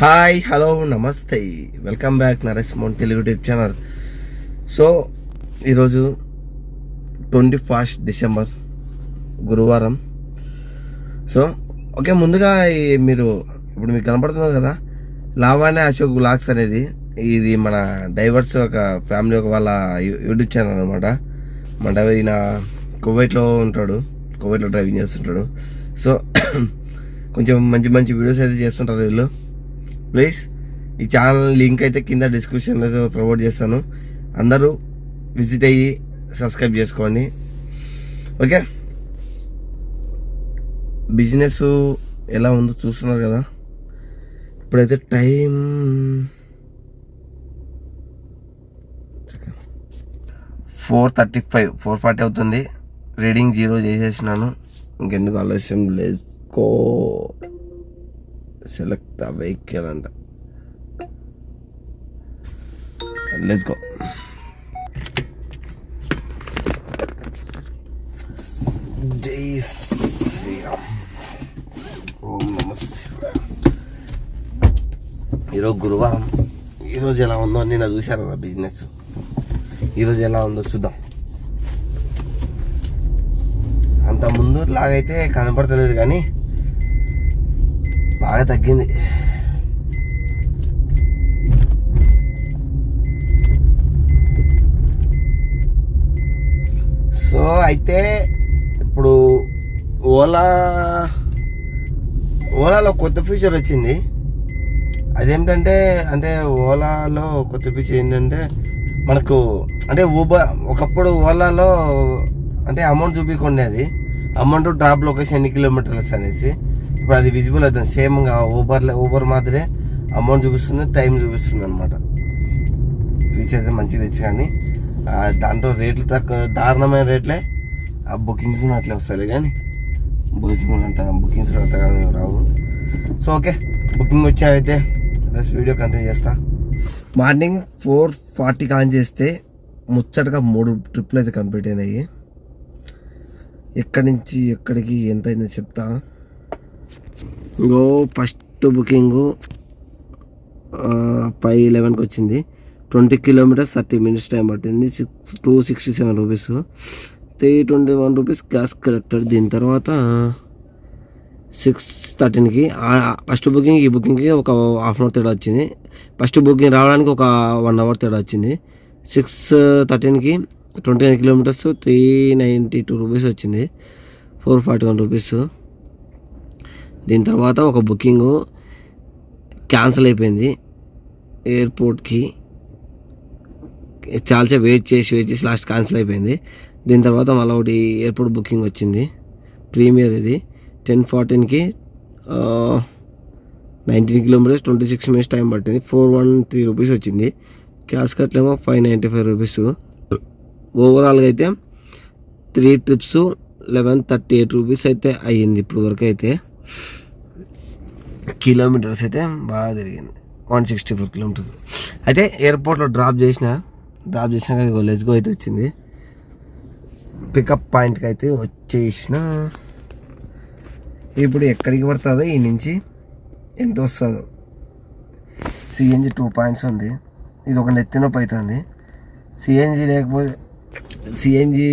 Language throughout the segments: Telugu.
Hi hello namaste. Welcome back Naresh Mon Telugu YouTube channel. So ఈరోజు ట్వంటీ ఫస్ట్ డిసెంబర్ గురువారం. సో ఓకే ముందుగా మీరు ఇప్పుడు మీకు కనపడుతున్నారు కదా లావానే అశోక్ బ్లాగ్స్ అనేది ఇది మన డైవర్స్ ఒక ఫ్యామిలీ ఒక వాళ్ళ యూట్యూబ్ ఛానల్ అనమాట మన ఈయన కువైట్లో ఉంటాడు కువైట్లో డ్రైవింగ్ చేస్తుంటాడు. సో కొంచెం మంచి మంచి వీడియోస్ అయితే చేస్తుంటారు వీళ్ళు. ప్లీజ్. ఈ ఛానల్ లింక్ అయితే కింద డిస్క్రిప్షన్లో ప్రొవైడ్ చేస్తాను. అందరూ విజిట్ అయ్యి సబ్స్క్రైబ్ చేసుకోండి. ఓకే? బిజినెస్ ఎలా ఉందో చూస్తున్నారు కదా? ఇప్పుడైతే time four thirty five four forty అవుతుంది. రీడింగ్ జీరో చేసేసినాను. ఇంకెందుకు ఆలస్యం? లేకో సెలెక్ట్ ఆ వెహికల్ అంట. Let's go Jai Shri Ram. ఓం నమ ఈరోజు గురువారం. ఈరోజు ఎలా ఉందో నిన్న చూశాను నా బిజినెస్ ఈరోజు ఎలా ఉందో చూద్దాం. అంత ముందు లాగైతే కనపడతలేదు కానీ బాగా తగ్గింది. సో అయితే ఇప్పుడు ఓలా ఓలాలో కొత్త ఫీచర్ వచ్చింది. అదేంటంటే అంటే ఓలాలో కొత్త ఫీచర్ ఏంటంటే మనకు అంటే ఊబర్ ఒకప్పుడు ఓలాలో అంటే అమౌంట్ చూపించుకుండేది అమౌంట్ డ్రాప్ లొకేషన్ ఎన్ని కిలోమీటర్స్ అనేసి. ఇప్పుడు అది విజిబుల్ అవుతుంది. సేమ్గా ఊబర్ ఊబర్ మాదిరే అమౌంట్ చూపిస్తుంది టైం చూపిస్తుంది అనమాట ఫీచర్స్ మంచిగా తెచ్చి కానీ దాంట్లో రేట్లు తక్కువ దారుణమైన రేట్లే. ఆ బుకింగ్స్ కూడా అట్లా వస్తాయి కానీ బుకింగ్స్ అంత బుకింగ్స్ కూడా అంతగా రావు. సో ఓకే బుకింగ్ వచ్చాయితే నెక్స్ట్ వీడియో కంటిన్యూ చేస్తా. మార్నింగ్ ఫోర్ ఫార్టీకి ఆన్ చేస్తే ముచ్చటగా మూడు ట్రిప్లు అయితే కంప్లీట్ అయినాయి. ఎక్కడి నుంచి ఎక్కడికి ఎంత అయిందో చెప్తా. ఇంకో ఫస్ట్ బుకింగు ఫైవ్ లెవెన్కి వచ్చింది. Twenty kilometres thirty minutes time పట్టింది. Six two sixty seven rupees. Three twenty one rupees cash collector దీని తర్వాత సిక్స్ థర్టీన్కి ఫస్ట్ బుకింగ్ ఈ బుకింగ్కి ఒక హాఫ్ అన్ అవర్ తేడా వచ్చింది. ఫస్ట్ బుకింగ్ రావడానికి ఒక వన్ అవర్ తేడా వచ్చింది. Six థర్టీన్కి twenty nine kilometres three ninety two rupees వచ్చింది. Four forty one rupees. దీని తర్వాత ఒక బుకింగ్ క్యాన్సిల్ అయిపోయింది. ఎయిర్పోర్ట్కి చాలాసేపు వెయిట్ చేసి వెయిట్ చేసి లాస్ట్ క్యాన్సిల్ అయిపోయింది. దీని తర్వాత మళ్ళీ ఒకటి ఎయిర్పోర్ట్ బుకింగ్ వచ్చింది. ప్రీమియర్ ఇది. Ten ఫార్టీన్కి nineteen kilometres twenty six minutes time పట్టింది. ఫోర్ వన్ త్రీ రూపీస్ వచ్చింది. క్యాష్ కట్లేమో ఫైవ్ నైంటీ ఫైవ్ రూపీస్. ఓవరాల్గా అయితే three trips eleven thirty eight rupees అయితే అయ్యింది ఇప్పుడు వరకు అయితే. కిలోమీటర్స్ అయితే బాగా తిరిగింది. One sixty four kilometres. అయితే ఎయిర్పోర్ట్లో డ్రాప్ చేసిన డ్రాప్ చేసినాక ఇగో లెజ్గో అయితే వచ్చింది. పికప్ పాయింట్కి అయితే వచ్చేసిన. ఇప్పుడు ఎక్కడికి పడుతుందో ఈ నుంచి ఎంత వస్తుందో. సిఎన్జి టూ పాయింట్స్ ఉంది. ఇది ఒక నెత్తినొప్పి అవుతుంది. సిఎన్జి లేకపోతే సిఎన్జి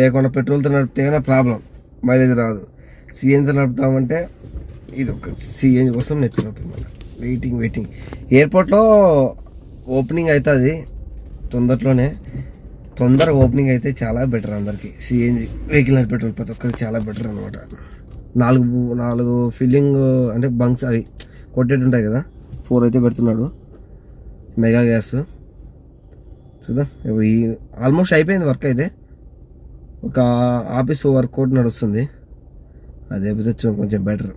లేకుండా పెట్రోల్తో నడిపితే ప్రాబ్లం. మైలేజ్ రాదు. సిఎన్జి నడుపుతామంటే ఇది ఒక సిఎన్జి కోసం నెత్తినొప్పి వెయిటింగ్ వెయిటింగ్ ఎయిర్పోర్ట్లో ఓపెనింగ్ అవుతుంది తొందరలోనే. తొందరగా ఓపెనింగ్ అయితే చాలా బెటర్ అందరికీ. సిఎన్జి వెహికల్ పెట్రోల్ ప్రతి ఒక్కరికి చాలా బెటర్ అనమాట నాలుగు నాలుగు ఫిల్లింగ్ అంటే బంక్స్ అవి కొట్టేటి ఉంటాయి కదా ఫోర్ అయితే పెడుతున్నాడు. మెగా గ్యాస్ చూద్దాం. ఈ ఆల్మోస్ట్ అయిపోయింది వర్క్ అయితే. ఒక ఆఫీస్ వర్క్ కూడా నడుస్తుంది. అది అయిపోతే కొంచెం బెటర్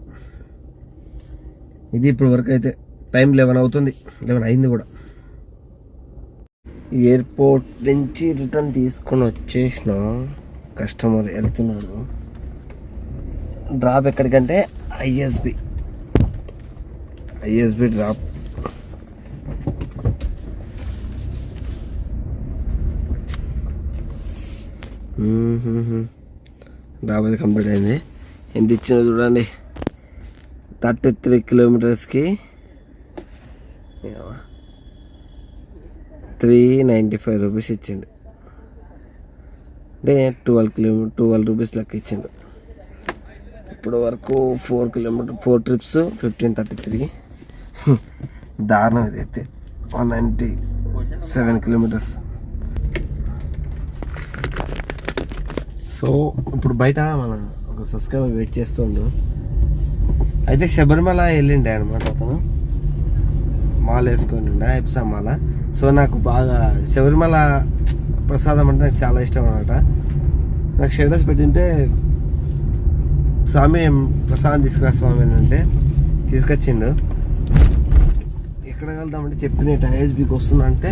ఇది ఇప్పుడు వరకు అయితే టైం లెవెన్ అవుతుంది. లెవెన్ అయింది కూడా. ఎయిర్పోర్ట్ నుంచి రిటర్న్ తీసుకొని వచ్చేసిన కస్టమర్ వెళ్తున్నాడు. డ్రాప్ ఎక్కడికంటే ఐఎస్బి ఐఎస్బి డ్రాప్ డ్రాప్ అయితే కంప్లీట్ అయింది. ఎంత ఇచ్చినా చూడండి. థర్టీ త్రీ కిలోమీటర్స్కి త్రీ నైంటీ ఫైవ్ రూపీస్ ఇచ్చింది అంటే ట్వెల్వ్ కిలోమీటర్ ట్వెల్వ్ రూపీస్ లెక్క ఇచ్చిండు. ఇప్పుడు వరకు four kilometre four trips fifteen thirty three దారుణం ఇది అయితే one ninety seven kilometres. So ఇప్పుడు బయట మన ఒక సబ్స్క్రైబర్ వెయిట్ చేస్తుండు. అయితే శబరిమల వెళ్ళిండే అనమాట అతను. మాల వేసుకొని ఉండే ఐప్సా మాల. సో నాకు బాగా శబరిమల ప్రసాదం అంటే నాకు చాలా ఇష్టం అనమాట నాకు స్టేటస్ పెట్టింటే స్వామి ప్రసాదం తీసుకురా స్వామి అంటే తీసుకొచ్చిండు. ఎక్కడ వెళ్దామంటే చెప్పినట్టు ఐఎస్బికి వస్తుందంటే అంటే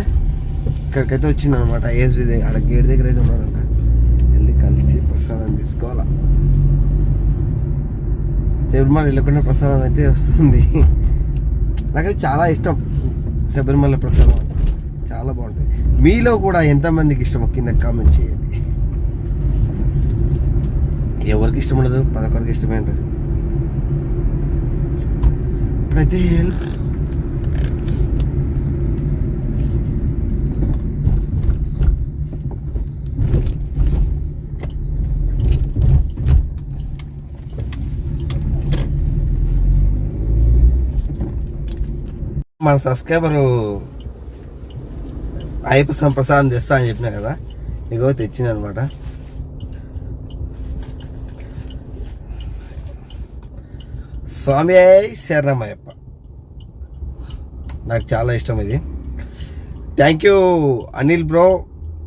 ఇక్కడికైతే వచ్చింది అనమాట దగ్గర అక్కడ గేట్ దగ్గర అయితే ఉన్నాడంట. వెళ్ళి కలిసి ప్రసాదం తీసుకోవాలా. శబరిమల వెళ్ళకుండా ప్రసాదం అయితే వస్తుంది. నాకు చాలా ఇష్టం. శబరిమల ప్రసాదం అంటే చాలా బాగుంటుంది. మీలో కూడా ఎంతమందికి ఇష్టం కింద కామెంట్ చేయండి. ఎవరికి ఇష్టం ఉండదు పదకొరికి ఇష్టమే ఉంటుంది. ఏళ్ళు మన సబ్స్క్రైబరు అయ్యప్ప సంప్రసాదం తెస్తా అని చెప్పినా కదా ఇగో తెచ్చిన అనమాట స్వామి శరణమయ్యప్ప. నాకు చాలా ఇష్టం ఇది. థ్యాంక్ యూ అనిల్ బ్రో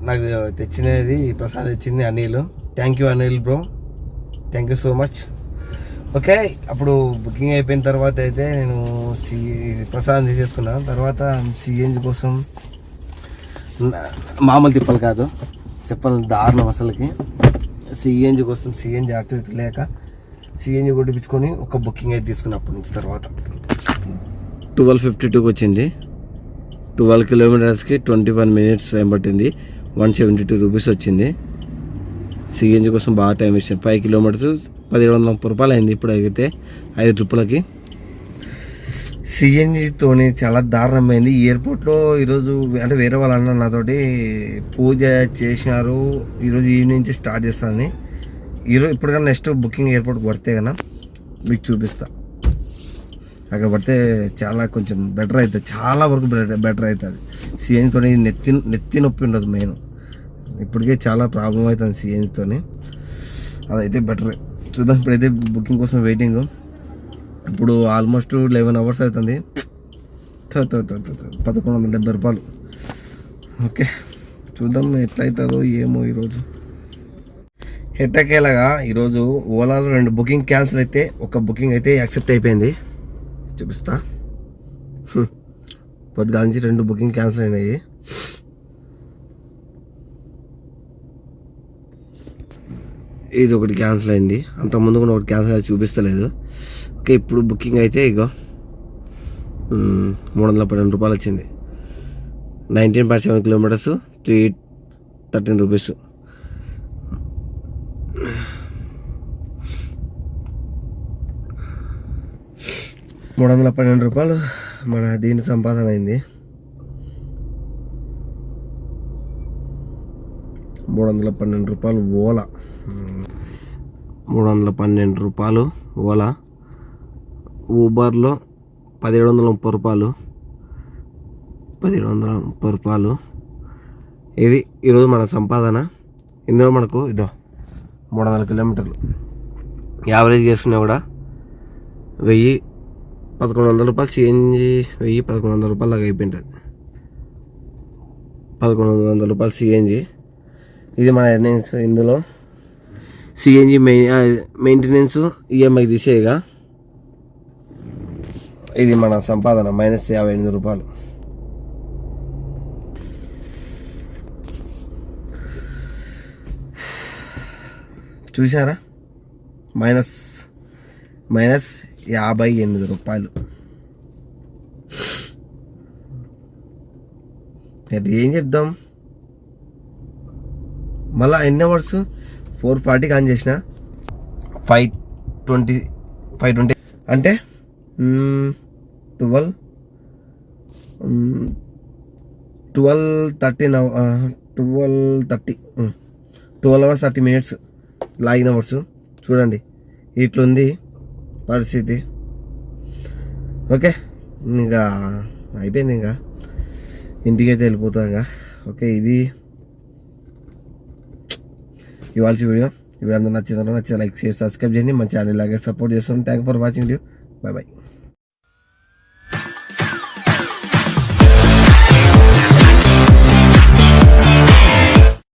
నాకు తెచ్చినది ప్రసాద్ తెచ్చింది Anil. Thank you Anil bro thank you so much okay అప్పుడు బుకింగ్ అయిపోయిన తర్వాత అయితే నేను సి ప్రసాదం తీసేసుకున్నాను తర్వాత సిఎన్జి కోసం మామూలు తిప్పలు కాదు చెప్పాలి దారుణం అసలుకి. సిఎన్జి కోసం సిఎన్జి అటు ఇటు లేక సిఎన్జి కొట్టిపించుకొని ఒక బుకింగ్ అయితే తీసుకున్న అప్పటి నుంచి తర్వాత. ట్వెల్వ్ ఫిఫ్టీ టూకి వచ్చింది. ట్వెల్వ్ కిలోమీటర్స్కి ట్వంటీ వన్ మినిట్స్ టైం పట్టింది? వన్ సెవెంటీ టూ రూపీస్ వచ్చింది. సిఎన్జి కోసం బాగా టైం ఇచ్చింది ఫైవ్ కిలోమీటర్స్ పదిహేడు వందల ముప్పై రూపాయలు అయింది ఇప్పుడు అయితే ఐదు ట్రిప్పులకి. సిఎన్జితోని చాలా దారుణమైంది. ఎయిర్పోర్ట్లో ఈరోజు అంటే వేరే వాళ్ళు అన్న నాతోటి పూజ చేసినారు. ఈరోజు ఈవినింగ్ నుంచి స్టార్ట్ చేస్తానని. ఈరోజు ఇప్పుడు కానీ నెక్స్ట్ బుకింగ్ ఎయిర్పోర్ట్కి పడితే కన్నా మీకు చూపిస్తా. అక్కడ పడితే చాలా కొంచెం బెటర్ అవుతుంది. చాలా వరకు బెటర్ బెటర్ అవుతుంది. సిఎన్జితో నెత్తి నెత్తి నొప్పి ఉండదు మెయిన్. ఇప్పటికే చాలా ప్రాబ్లం అవుతుంది సిఎన్జితోని అదైతే బెటర్ చూద్దాం ఇప్పుడైతే బుకింగ్ కోసం వెయిటింగ్ ఇప్పుడు ఆల్మోస్ట్ లెవెన్ అవర్స్ అవుతుంది. పదకొండు వందల డెబ్బై రూపాయలు. ఓకే చూద్దాం ఎట్లా అవుతుందో ఏమో ఈరోజు. ఎట్టకేలాగా ఈరోజు ఓలాలో రెండు బుకింగ్ క్యాన్సిల్ అయితే ఒక బుకింగ్ అయితే యాక్సెప్ట్ అయిపోయింది. చూపిస్తా. పొద్దుగా నుంచి రెండు బుకింగ్ క్యాన్సిల్ అయినాయి. ఇది ఒకటి క్యాన్సిల్ అయింది. అంత ముందు కూడా ఒకటి క్యాన్సిల్ అయితే చూపిస్తలేదు. ఓకే ఇప్పుడు బుకింగ్ అయితే ఇగో మూడు వందల పన్నెండు రూపాయలు వచ్చింది. Nineteen point seven kilometres three thirteen rupees మూడు వందల పన్నెండు రూపాయలు మన దీని సంపాదన అయింది. మూడు వందల పన్నెండు రూపాయలు ఓలా. మూడు వందల పన్నెండు రూపాయలు ఓలా. ఊబర్లో పదిహేడు వందల ముప్పై రూపాయలు పదిహేడు వందల ముప్పై రూపాయలు. ఇది ఈరోజు మన సంపాదన. ఇందులో మనకు ఇదో మూడు వందల కిలోమీటర్లు. యావరేజ్ చేసుకున్నా కూడా వెయ్యి పదకొండు వందల రూపాయలు సిఎన్జి వెయ్యి పదకొండు వందల రూపాయలు దాకా అయిపోయింటుంది. పదకొండు వందల రూపాయలు సిఎన్జి ఇది మన ఎర్నింగ్స్ ఇందులో. సిఎన్జి మెయిన్ మెయింటెనెన్స్ ఈఎంఐ తీసేయగా. ఇది మన సంపాదన మైనస్ యాభై ఎనిమిది రూపాయలు. చూసారా మైనస్ మైనస్ యాభై ఎనిమిది రూపాయలు. ఏం చెప్దాం? మళ్ళా ఎన్ని అవర్స్ ఫోర్ ఫార్టీకి ఆన్ చేసిన? Five twenty five twenty. అంటే twelve twelve thirty now twelve thirty twelve hours thirty minutes login hours. చూడండి ఇట్లుంది పరిస్థితి. ఓకే ఇంకా అయిపోయింది ఇంకా. ఇంటికైతే వెళ్ళిపోతాం ఇంకా. ఓకే ఇది ఇవాళ వీడియో. ఈ వీడియో అందరూ నచ్చిందో నచ్చితే లైక్ చేసి సబ్స్క్రైబ్ చేయండి. మన ఛానల్ ఇలాగే సపోర్ట్ చేస్తున్నాం. Thank for watching you bye bye